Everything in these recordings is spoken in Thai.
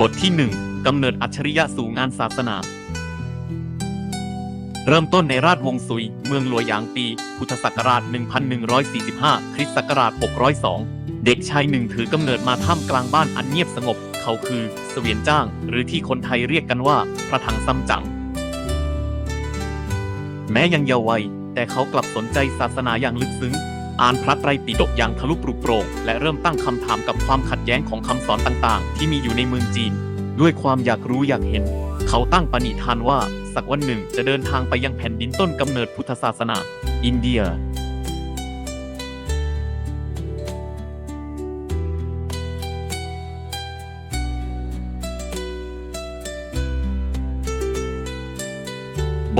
บทที่ 1 กำเนิดอัจฉริยะสู่งานศาสนา เริ่มต้นในราชวงศ์ซุย เมืองหลัวหยางปี พุทธศักราช 1145 คริสต์ศักราช 602 เด็กชายหนึ่งถือกำเนิดมาท่ามกลางบ้านอันเงียบสงบ เขาคือเสวียนจ้าง หรือที่คนไทยเรียกกันว่า พระถังซัมจั๋งแม้ยังเยาว์วัย แต่เขากลับสนใจศาสนาอย่างลึกซึ้ง อ่านพระไตรปิฎกอย่างทะลุปรุโปร่งและเริ่มตั้งคำถามกับความขัดแย้งของคำสอนต่างๆ ที่มีอยู่ในเมืองจีน ด้วยความอยากรู้อยากเห็น เขาตั้งปณิธานว่าสักวันหนึ่งจะเดินทางไปยังแผ่นดินต้นกำเนิดพุทธศาสนา อินเดีย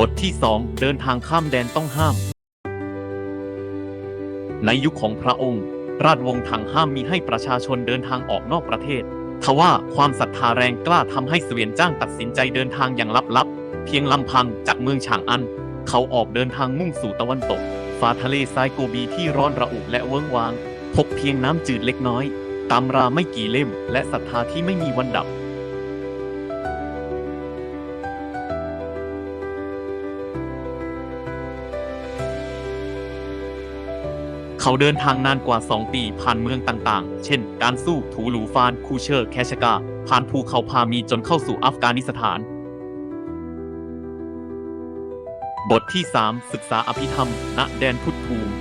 บทที่ 2 เดินทางข้ามแดนต้องห้าม ในยุคของพระองค์ ราชวงศ์ถังห้ามมีให้ประชาชนเดินทางออกนอกประเทศ ทว่าความศรัทธาแรงกล้าทำให้เสวียนจ้างตัดสินใจเดินทางอย่างลับๆ เพียงลำพังจากเมืองฉางอัน เขาออกเดินทางมุ่งสู่ตะวันตกฝ่าทะเลทรายโกบีที่ร้อนระอุและเวิ้งว้างพบเพียงน้ำจืดเล็กน้อย ตำราไม่กี่เล่ม และศรัทธาที่ไม่มีวันดับ เขาเดินทางนานกว่า 2 ปีผ่านเมืองต่างๆ เช่น การสู้ถูหลูฟาน คูเชอร์ แคชกา ผ่านภูเขาพามีจนเข้าสู่อัฟกานิสถาน บทที่ 3 ศึกษาอภิธรรม ณ แดนพุทธภูมิ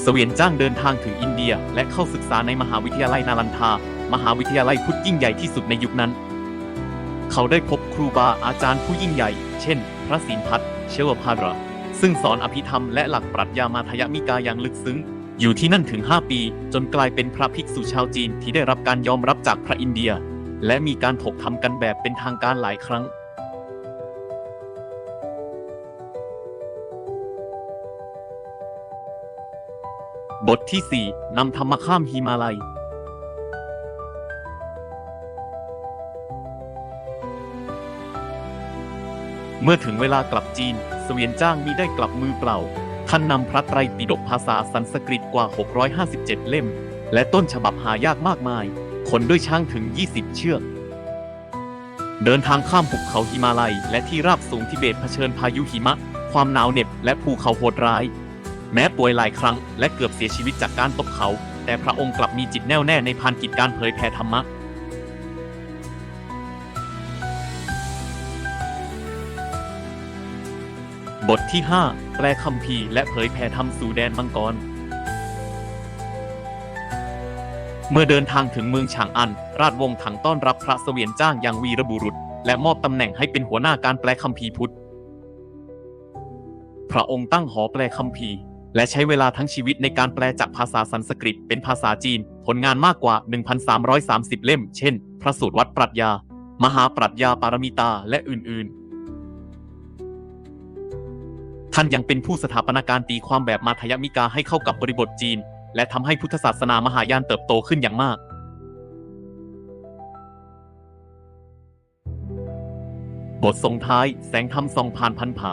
เสวียนจ้างเดินทางถึงอินเดีย และเข้าศึกษาในมหาวิทยาลัยนาลันทา มหาวิทยาลัยพุทธยิ่งใหญ่ที่สุดในยุคนั้น เขาได้พบครูบาอาจารย์ผู้ยิ่งใหญ่ เช่น พระศีลพัฒน์ เชวพาระ ซึ่งสอนอภิธรรมและหลักปรัชญามาทยมิกาอย่างลึกซึ้ง อยู่ที่นั่นถึง 5 ปี จนกลายเป็นพระภิกษุชาวจีนที่ได้รับการยอมรับจากพระอินเดีย และมีการถกทำกันแบบเป็นทางการหลายครั้งบทที่ 4 นำธรรมข้ามฮิมาลัย เมื่อถึงเวลากลับจีน เสวียนจ้างมีได้กลับมือเปล่า ท่านนำพระไตรปิฎกภาษาสันสกฤตกว่า 657 เล่ม และต้นฉบับหายากมากมาย ขนด้วยช้างถึง 20 เชือก เดินทางข้ามภูเขาหิมาลัย และที่ราบสูงทิเบตเผชิญพายุหิมะ ความหนาวเหน็บและภูเขาโหดร้าย แม้ป่วยหลายครั้ง และเกือบเสียชีวิตจากการตกเขา แต่พระองค์กลับมีจิตแน่วแน่ในพานกิจการเผยแผ่ธรรมะ บทที่ 5 แปลคำพีและเผยแผ่ธรรมสู่แดนมังกร เมื่อเดินทางถึงเมืองฉางอัน ราชวงศ์ถังต้อนรับพระเสวียนจ้างอย่างวีรบุรุษ และมอบตำแหน่งให้เป็นหัวหน้าการแปลคำพีพุทธ พระองค์ตั้งหอแปลคำพีและใช้เวลาทั้งชีวิตในการแปลจากภาษาสันสกฤตเป็นภาษาจีน ผลงานมากกว่า 1,330 เล่ม เช่น พระสูตรวัดปรัชญา มหาปรัชญาปารมิตา และอื่น ๆ ท่านยังเป็นผู้สถาปนาการตีความแบบมาทยมิกาให้เข้ากับบริบทจีน และทำให้พุทธศาสนามหายานเติบโตขึ้นอย่างมาก บทส่งท้ายแสงธรรมส่องผ่านพันผา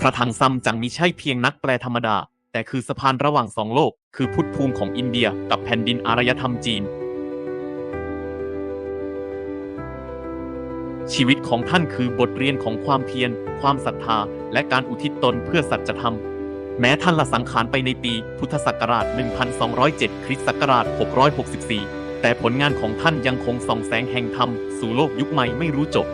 พระถังซัมจังมิใช่เพียงนักแปลธรรมดา แต่คือสะพานระหว่างสองโลก คือพุทธภูมิของอินเดียกับแผ่นดินอารยธรรมจีน ชีวิตของท่านคือบทเรียนของความเพียร ความศรัทธา และการอุทิศตนเพื่อสัจธรรม แม้ท่านละสังขารไปในปีพุทธศักราช 1207 คริสต์ศักราช 664 แต่ผลงานของท่านยังคงส่องแสงแห่งธรรมสู่โลกยุคใหม่ไม่รู้จบ